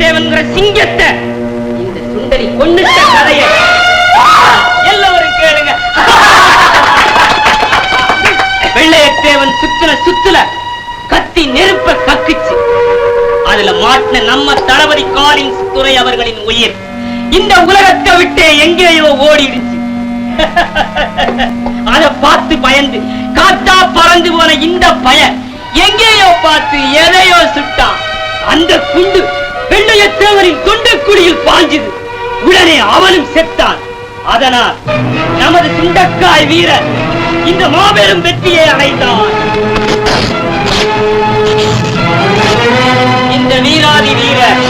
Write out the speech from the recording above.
வெள்ளையத்தேவன்கிற சிங்கத்தை இந்த சுந்தரி கொண்டுட்ட கதைய எல்லோரும் கேளுங்க. வெள்ளையத்தேவன் சுத்துல சுத்துல கத்தி நெருப்ப கக்குச்சு. அதுல மாட்டின நம்ம தளபதி காலின் துறை அவர்களின் உயிர். இந்த உலகத்தை விட்டு எங்கேயோ ஓடிடுச்சு. அத பார்த்து பயந்து காத்தா பறந்து போன இந்த பய எங்கேயோ பார்த்து எதையோ சுட்டான். அந்த குண்டு வெள்ளையத்தேவரின் தொண்டக்குடியில் பாஞ்சுது உடனே அவனும் செத்தான். அதனால் நமது துண்டக்காய் வீரர் இந்த மாபெரும் வெற்றியை அடைந்தான். இந்த வீராதி வீரர்